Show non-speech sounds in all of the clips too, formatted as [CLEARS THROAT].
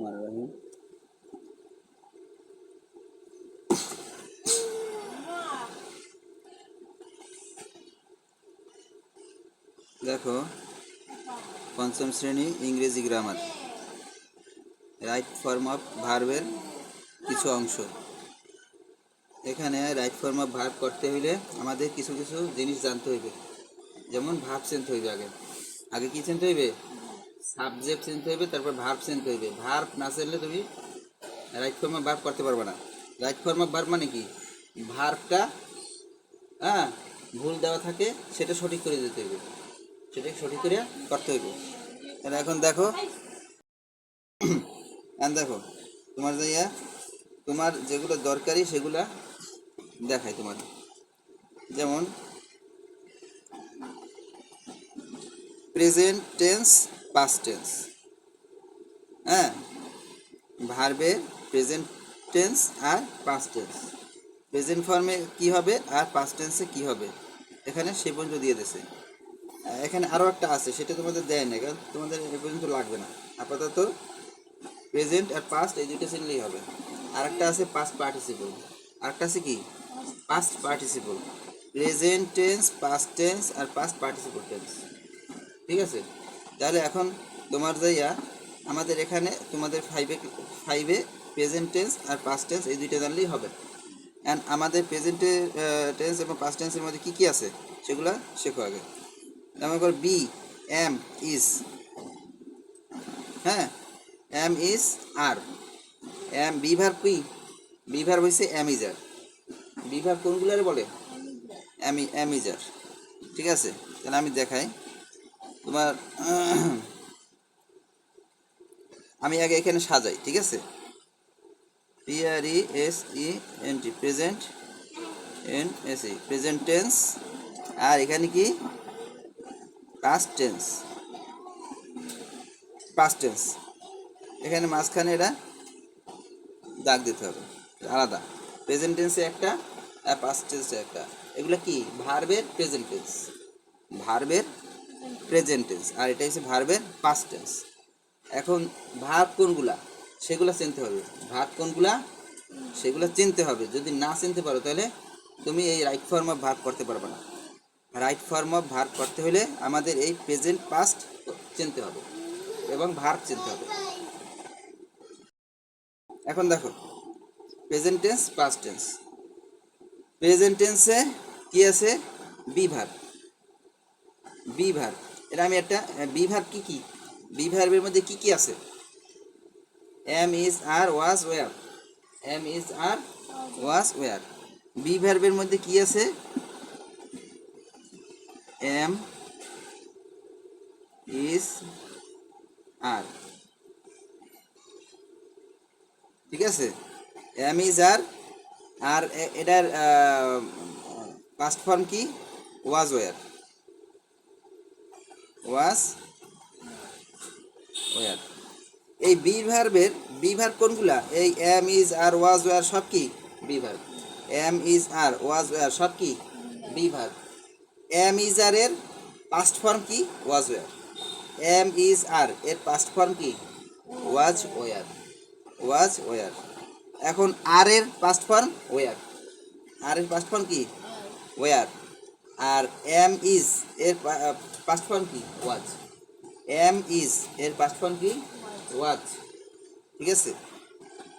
দেখো, পঞ্চম শ্রেণি ইংরেজি গ্রামার রাইট ফর্ম অফ ভার্বের কিছু অংশ। এখানে রাইট ফর্ম অফ ভার্ব করতে হইলে আমাদের কিছু কিছু জিনিস জানতে হইবে। যেমন ভাব চেঞ্জ হইবে আগে। আগে কি চেঞ্জ হইবে? সাবজেক্ট চেঞ্জ হইবে তারপর ভার্ব চেঞ্জ হইবে ভার্ব না চেনলে তুমি রাইট ফর্ম অফ ভার্ব করতে পারবে না। রাইট ফর্ম অফ ভার্ব মানে কি? ভার্বটা হ্যাঁ ভুল দেওয়া থাকে, সেটা সঠিক করে দিতে হইবে সেটা সঠিক করে করতে হইবে তাহলে এখন দেখো। এখন দেখো, তোমার যাইয়া তোমার যেগুলো দরকারি সেগুলা দেখাই তোমার যেমন প্রেজেন্ট টেন্স পাস্ট টেন্স হ্যাঁ? ভার্বে প্রেজেন্ট টেন্স আর পাস্ট টেন্স প্রেজেন্ট ফর্মে কি হবে আর পাস্ট টেন্সে কি হবে? এখানে সে পর্যন্ত দিয়ে দিয়েছে। এখানে আরও একটা আছে, সেটা তোমাদের দেয় না কারণ তোমাদের এ পর্যন্ত লাগবে না। আপাতত প্রেজেন্ট আর পাস্ট চিনলেই হবে। আর একটা আছে পাস্ট পার্টিসিপল আরেকটা আছে কি? Past participle present tense past tense আর পাস্ট পার্টিসিপল টেন্স ঠিক আছে? তাহলে এখন তোমার যাইয়া আমাদের এখানে তোমাদের ফাইভে ফাইভে প্রেজেন্ট টেন্স আর পাস্ট টেন্স এই দুইটা জানলেই হবে। অ্যান্ড আমাদের প্রেজেন্ট টেন্স এবং পাস্ট টেন্সের মধ্যে কী কী আছে, সেগুলো শেখো আগে। যেমন কর বি এম ইজ হ্যাঁ? Am is are am be verb কি? বিভার হয়েছে এম অ্যামিজার বিভার কোনগুলারে বলে? অ্যামি অ্যামিজার ঠিক আছে? তাহলে আমি দেখাই। তোমার, [CLEARS THROAT] আমি আগে এখানে সাজাই, ঠিক আছে? P R E S E N T present N S E present tense আর এখানে কি? পাস্ট টেন্স পাস্ট টেন্স এখানে মাঝখানে এটা দাগ দিতে হবে, আলাদা প্রেজেন্ট টেন্সে একটা আর পাস্ট টেন্সে একটা, এগুলো কি? ভার্বের প্রেজেন্ট টেন্স ভার্বের প্রেজেন্ট টেন্স আর এটা হচ্ছে ভার্বের পাস্ট টেন্স এখন ভার্ব কোনগুলা? সেগুলো চিনতে হবে। ভার্ব কোনগুলা? সেগুলো চিনতে হবে। যদি না চিনতে পারো তাহলে তুমি এই রাইট ফর্ম অফ ভার্ব করতে পারবে না। রাইট ফর্ম অফ ভার্ব করতে হলে আমাদের এই প্রেজেন্ট পাস্ট চিনতে হবে এবং ভার্ব চিনতে হবে। এখন দেখো present tense past tense present টেন্সে কি আছে? বি ভার্ব বি ভার্ব এটা আমি একটা বি ভার্ব কি কি? বি মধ্যে কি কি আছে? Am is are was were. Am is are was were. Be মধ্যে কি আছে? Am is are. ঠিক আছে? এম ইজ আর আর এটার পাস্ট ফর্ম কি? Was were. ওয়াজ ওয়ার এই বি ভার্বের বি ভার্ব কোনগুলা? এই am is are was were সব কি? Be verb am is are was were সব কি? Be verb am is are এর পাস্ট ফর্ম কি? Was were am is are এর পাস্ট ফর্ম কি? ওয়াজ ওয়ার ওয়াজ ওয়ার এখন আর এর পাস্ট ফর্ম ওয়ার আর এর পাস্ট ফর্ম কি? ওয়ার আর এম ইজ এর পাস্ট ফর্ম কি? ওয়াজ এম ইজ এর পাস্ট ফর্ম কি? ওয়াজ ঠিক আছে?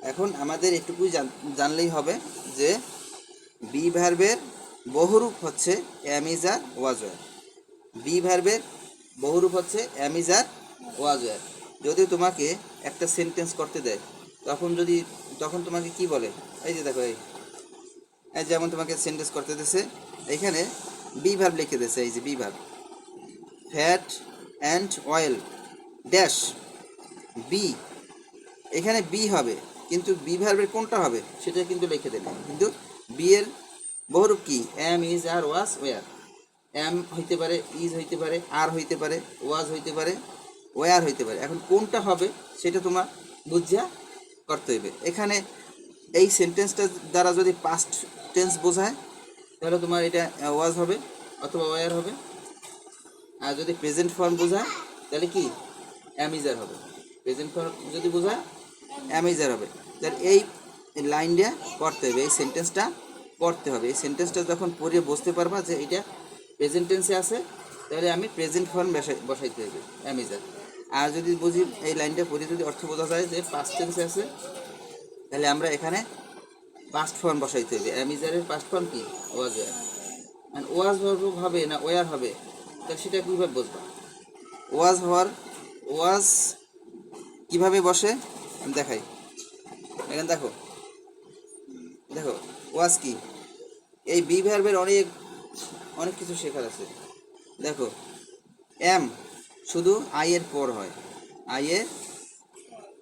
এখন আমাদের এটুকুই জান- জানলেই হবে যে বি ভার্বের বহুরূপ হচ্ছে অ্যামিজার ওয়াজওয়ার বি ভার্বের বহুরূপ হচ্ছে অ্যামিজার ওয়াজওয়ার যদি তোমাকে একটা সেন্টেন্স করতে দেয়, তখন যদি, তখন তোমাকে কি বলে? এই যে দেখো, এই। যেমন তোমাকে সেন্টেন্স করতে দিছে, এখানে বি ভার্ব লিখে দিয়েছে, এই যে be verb fat and oil dash be এখানে বি হবে, কিন্তু বি ভার্বের কোনটা হবে সেটা কিন্তু লিখে দেবে। কিন্তু বি এর বহুরূপ কি? Am is are was were am হইতে পারে ইজ হইতে পারে আর হইতে পারে ওয়াজ হইতে পারে ওয়ার হইতে পারে। এখন কোনটা হবে সেটা তোমার বুঝিয়া করতে হইবে। এখানে এই সেন্টেন্সটা দ্বারা যদি পাস্ট টেন্স বোঝায় তাহলে তোমার এটা ওয়াজ হবে অথবা ওয়ার হবে। আর যদি প্রেজেন্ট ফর্ম বোঝায়, তাহলে কি? অ্যামিজার হবে। প্রেজেন্ট ফর্ম যদি বোঝায় অ্যামিজার হবে। তাহলে এই লাইনটা পড়তে হবে, এই সেন্টেন্সটা পড়তে হবে। এই সেন্টেন্সটা যখন পড়ে বুঝতে পারবা যে এটা প্রেজেন্ট টেন্সে আছে, তাহলে আমি প্রেজেন্ট ফর্ম বসাইতে হবে অ্যামিজার আর যদি বুঝি এই লাইনটা পড়ে যদি অর্থ বোঝা যায় যে পাস্ট টেন্সে আছে, তাহলে আমরা এখানে পাস্ট ফর্ম বসাইতে হবে অ্যামিজারের পাস্ট ফর্ম কি? ওয়াজ। ওয়ার আর ওয়াজ হবে না ওয়ার হবে? তাহলে সেটা কীভাবে বুঝবা? ওয়াজ হওয়ার, ওয়াজ কীভাবে বসে? আমি দেখাই। এখানে দেখো। দেখো, ওয়াজ কি? এই বি ভার্বের অনেক অনেক কিছু শেখার আছে। দেখো, এম শুধু আই এর পর হয়। আই এর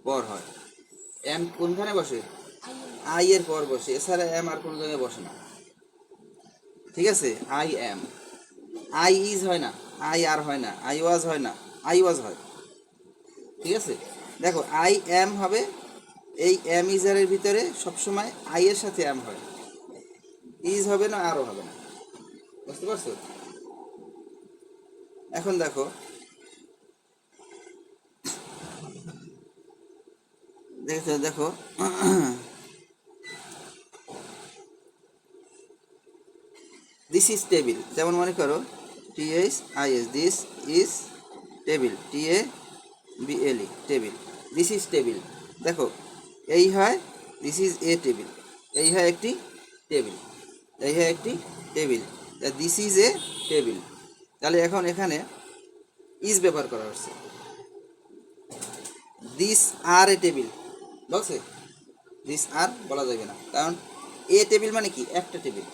পর হয়। এম কোনখানে বসে? আই এর পর বসে। এছাড়া এম আর কোনো জায়গায় বসে না। ঠিক আছে? আই এম আই ইজ হয় না। আই আর হয় না। আই ওয়াজ হয় না। আই ওয়াজ হয়। ঠিক আছে? দেখো আই এম হবে এই এম ইজারের ভিতরে সবসময় আই এর সাথে এম হয়। ইজ হবে না আরও হবে না। বুঝতে পারছ? এখন দেখো। দেখো দেখো। দিস ইজ টেবিল যেমন মনে করো T H I S this is table T A B L E table this is table দেখো, এই হয় দিস ইজ এ টেবিল এই হয় একটি টেবিল এই হয় একটি table this is a table তাহলে এখন এখানে ইজ ব্যবহার করা হচ্ছে। দিস আর এ টেবিল বলছে? দিস আর বলা যাবে না। কারণ এ টেবিল মানে কি? একটা টেবিল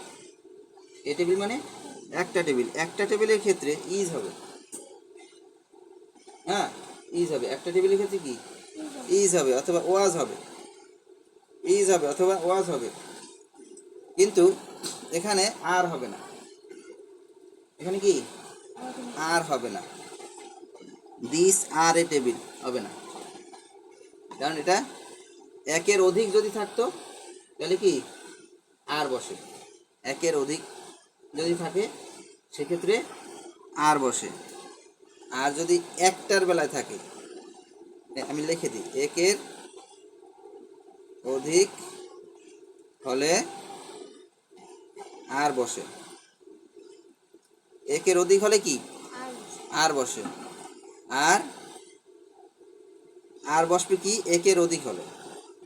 এ টেবিল মানে একটা টেবিল। একটা টেবিলের ক্ষেত্রে ইজ হবে। হ্যাঁ ইজ হবে। একটা টেবিলের ক্ষেত্রে কি? ইজ হবে অথবা ওয়াজ হবে। ইজ হবে অথবা ওয়াজ হবে। কিন্তু এখানে আর হবে না। এখানে কি? আর হবে না। দিস আর এ টেবিল হবে না। কারণ এটা একের অধিক যদি থাকতো, তাহলে কি? আর বসে। একের অধিক যদি থাকে সেক্ষেত্রে আর বসে। আর যদি একটার বেলায় থাকে আমি লিখে দিই একের অধিক হলে আর বসে। একের অধিক হলে কি? আর বসে। আর আর বসবে কি? একের অধিক হলে।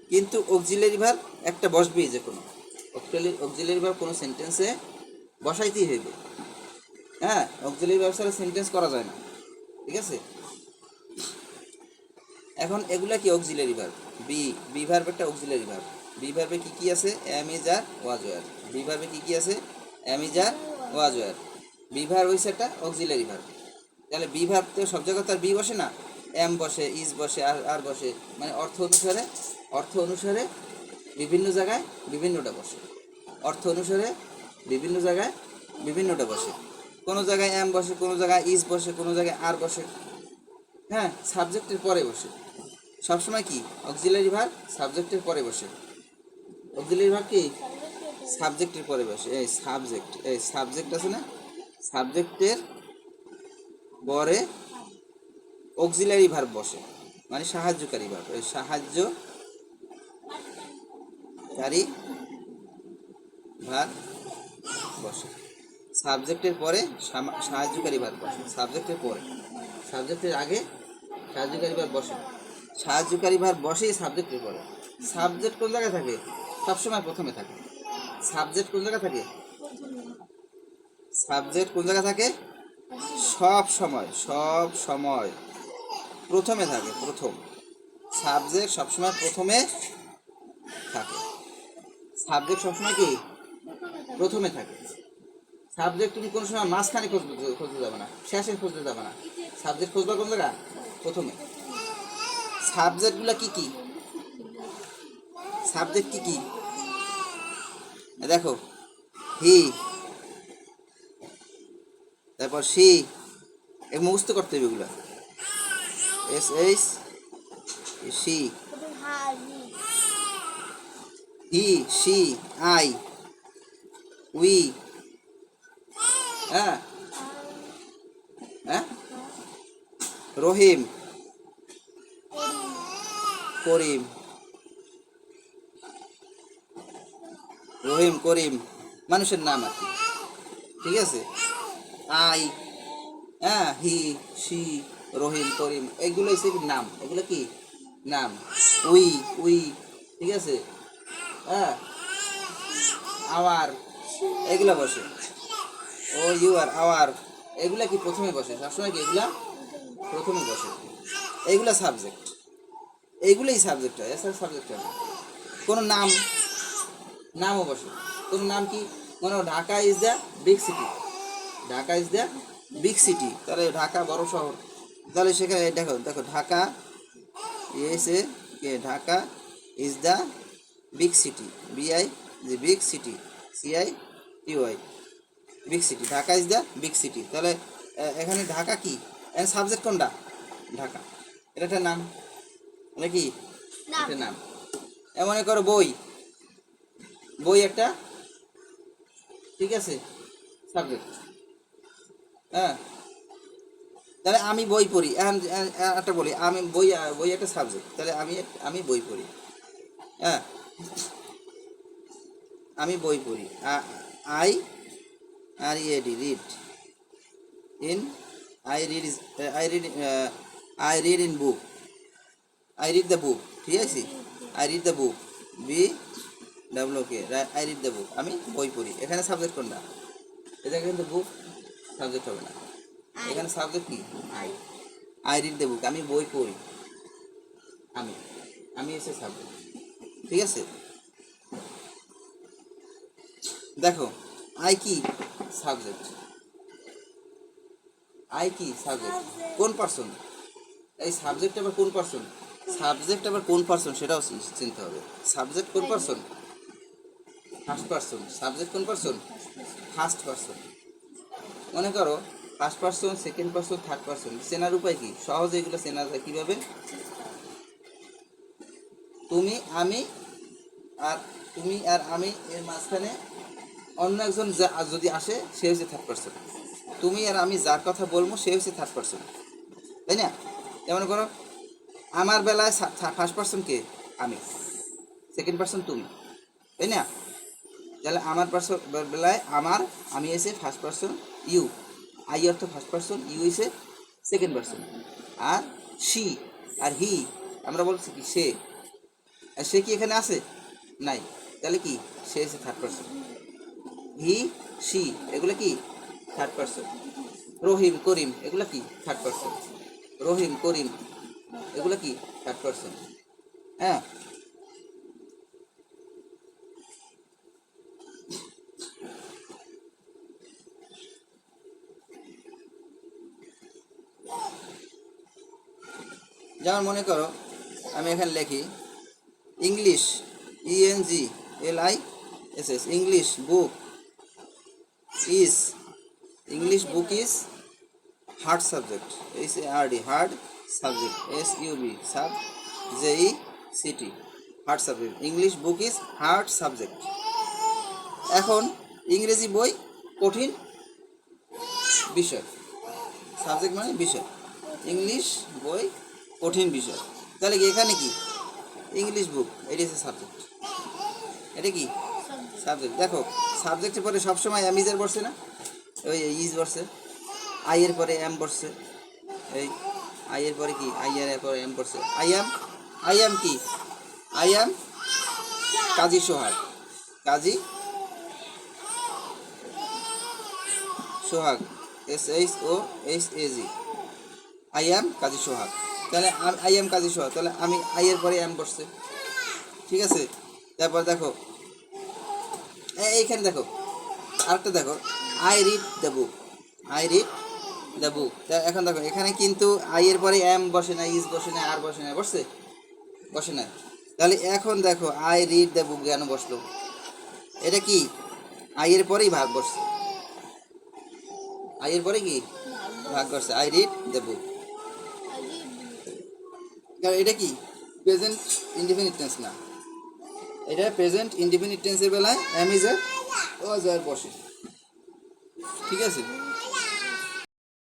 কিন্তু অক্সিলারি ভার একটা বসবেই যে কোনো অক্সিলারি ভার কোনো সেন্টেন্সে বসাইতেই হইবে। হ্যাঁ অক্সিলারি ছাড়া সেন্টেন্স করা যায় না। ঠিক আছে? এখন এগুলা কি auxiliary verb be be verb একটা অক্সিলারি ভার বি ভার্বে কি কি আছে? Am is are was were be ভার্বে কি কি আছে? Am is are was were be verb হইছে একটা অক্সিলারি ভার তাহলে বি ভার্ব তো সব জায়গায় তার বি বসে না। এম বসে ইজ বসে, আর আর বসে। মানে অর্থ অনুসারে অর্থ অনুসারে বিভিন্ন জায়গায় বিভিন্নটা বসে। অর্থ অনুসারে বিভিন্ন জায়গায় বিভিন্নটা বসে। কোনো জায়গায় এম বসে, কোনো জায়গায় ইজ বসে, কোনো জায়গায় আর বসে। হ্যাঁ সাবজেক্টের পরে বসে। সবসময় কি? অক্সিলারি ভার সাবজেক্টের পরে বসে। অক্সিলারি ভার কি? সাবজেক্টের পরে বসে। এই সাবজেক্ট এই সাবজেক্ট আছে না? সাবজেক্টের পরে অক্সিলারি ভার্ব বসে। মানে সাহায্যকারী ভার্ব এই সাহায্যকারী ভার্ব বসে সাবজেক্টের পরে সাহায্যকারী ভার্ব বসে সাবজেক্টের পরে। সাবজেক্টের আগে সাহায্যকারী ভার্ব বসে সাহায্যকারী ভার বসেই সাবজেক্টের পরে সাবজেক্ট কোন জায়গায় থাকে? সবসময় প্রথমে থাকে। সাবজেক্ট কোন জায়গায় থাকে? সাবজেক্ট কোন জায়গায় থাকে? সব সময় সব সময়। প্রথমে থাকে, প্রথম। সাবজেক্ট সবসময় প্রথমে থাকে। সাবজেক্ট সবসময় কি? প্রথমে থাকে। সাবজেক্ট তুমি কোনো সময় মাঝখানে খুঁজতে খুঁজতে যাবে না শেষে খুঁজতে যাবে না। সাবজেক্ট খুঁজবা কোন জায়গা প্রথমে। সাবজেক্টগুলো কি কি? সাবজেক্ট কি কি? দেখো হি তারপর সি এ মুখস্থ করতে হবে এগুলো। S H she he she I we হ্যাঁ হ্যাঁ রহিম করিম রহিম করিম মানুষের নাম আর কি। ঠিক আছে? আই হ্যাঁ হি সি রহিম করিম এগুলো হচ্ছে নাম? এগুলো কি? নাম। উই উই ঠিক আছে? হ্যাঁ আওয়ার এগুলা বসে। ও ইউ আর আওয়ার এগুলা কি প্রথমে বসে? সবসময় কি এগুলা? প্রথমে বসে। এইগুলা সাবজেক্ট এইগুলোই সাবজেক্ট হয়। এছাড়া সাবজেক্ট হয় কোনো নাম, নামও বসে কোনো নাম কি? মনে Dhaka is the big city Dhaka is the big city তাহলে ঢাকা বড় শহর। তাহলে সেখানে দেখো দেখো, ঢাকা এসে কে? Dhaka is the big city B I যে big city C I T Y big city. Dhaka is the big city তাহলে এখানে ঢাকা কি? এখানে সাবজেক্ট কোনটা? ঢাকা। এটা একটা নাম? এটা কি। একটা নাম। মনে করো বই। বই একটা। ঠিক আছে? সাবজেক্ট হ্যাঁ। তাহলে আমি বই পড়ি। একটা বলি। আমি বই বই একটা সাবজেক্ট তাহলে আমি আমি বই পড়ি। হ্যাঁ। আমি বই পড়ি। I R E A D read in I read I read I read in book I read the book ঠিক আছে I read the book B W K I read the book আমি বই পড়ি। এখানে সাবজেক্ট কোনটা? এটা কিন্তু বুক subject হবে না। এখানে সাবজেক্ট কি? I I read the book আমি বই পড়ি। আমি। আমি এসে সাবজেক্ট ঠিক আছে? দেখো আই কি সাবজেক্ট আই কি সাবজেক্ট কোন পার্সন এই সাবজেক্ট আবার কোন পার্সন সাবজেক্ট আবার কোন পার্সন সেটাও চিনতে হবে। সাবজেক্ট কোন পার্সন ফার্স্ট পার্সন সাবজেক্ট কোন পার্সন ফার্স্ট পার্সন মনে করো first person second person third person চেনার উপায় কি? সহজে এগুলো চেনা যায় কীভাবে? তুমি আমি আর তুমি আর আমি এর মাঝখানে অন্য একজন যদি আসে, সে হচ্ছে থার্ড পার্সন তুমি আর আমি যার কথা বলব, সে হচ্ছে থার্ড পার্সন তাই না? যেমন করো, আমার বেলায় ফার্স্ট পার্সন কে? আমি। সেকেন্ড পার্সন তুমি। তাই না? তাহলে আমার পার্সন বেলায় আমার, আমি এসে ফার্স্ট পার্সন ইউ আই অর্থ ফার্স্ট পার্সন ইউ এসে সেকেন্ড পার্সন আর সি আর হি আমরা বলছি কি, সে। আর সে কি এখানে আছে? নাই। তাহলে কি? সে এসে থার্ড পার্সন হি সি এগুলো কি? থার্ড পার্সন রহিম, করিম, এগুলো কি? থার্ড পার্সন রহিম, করিম, এগুলো কি? থার্ড পার্সন হ্যাঁ? যেমন মনে করো, আমি এখানে লিখি English E N G L I S S English book is English book is hard subject H A R D hard subject S U B sub J E C T hard subject English book is hard subject এখন ইংরেজি বই কঠিন বিষয়। Subject মানে বিষয়। English বই কঠিন বিষয়। তাহলে কি এখানে কি? ইংলিশ বুক এটি হচ্ছে সাবজেক্ট এটা কি? সাবজেক্ট দেখো সাবজেক্টের পরে সবসময় এম ইজের বসছে না? ওই ইজ বসছে আই এর পরে এম বসছে এই আই এর পরে কি? আই এর পরে এম বসছে আই এম আই এম কি? I am Kazi Sohag. Kazi Sohag. S H O H A G I am Kazi Sohag. তাহলে আই এম কাজী সোহাগ। তাহলে আমি আই এর পরে এম বসছে ঠিক আছে? তারপর দেখো এইখানে দেখো। আরেকটা দেখো। I read the book I read the book এখন দেখো এখানে কিন্তু আই এর পরে এম বসে না ইজ বসে না আর বসে না বসছে? বসে না তাহলে এখন দেখো আই রিড দ্য বুক কেন বসল? এটা কি? আই এর পরেই ভাগ বসছে। আই এর পরে কি? ভাগ করছে। আই রিড দ্য বুক এটা কি? প্রেজেন্ট ইনডিফিনিট টেন্স না। এটা প্রেজেন্ট ইনডিফিনিট টেন্সের বেলায় অ্যাম ইজ এ ও জয়ের বসে। ঠিক আছে?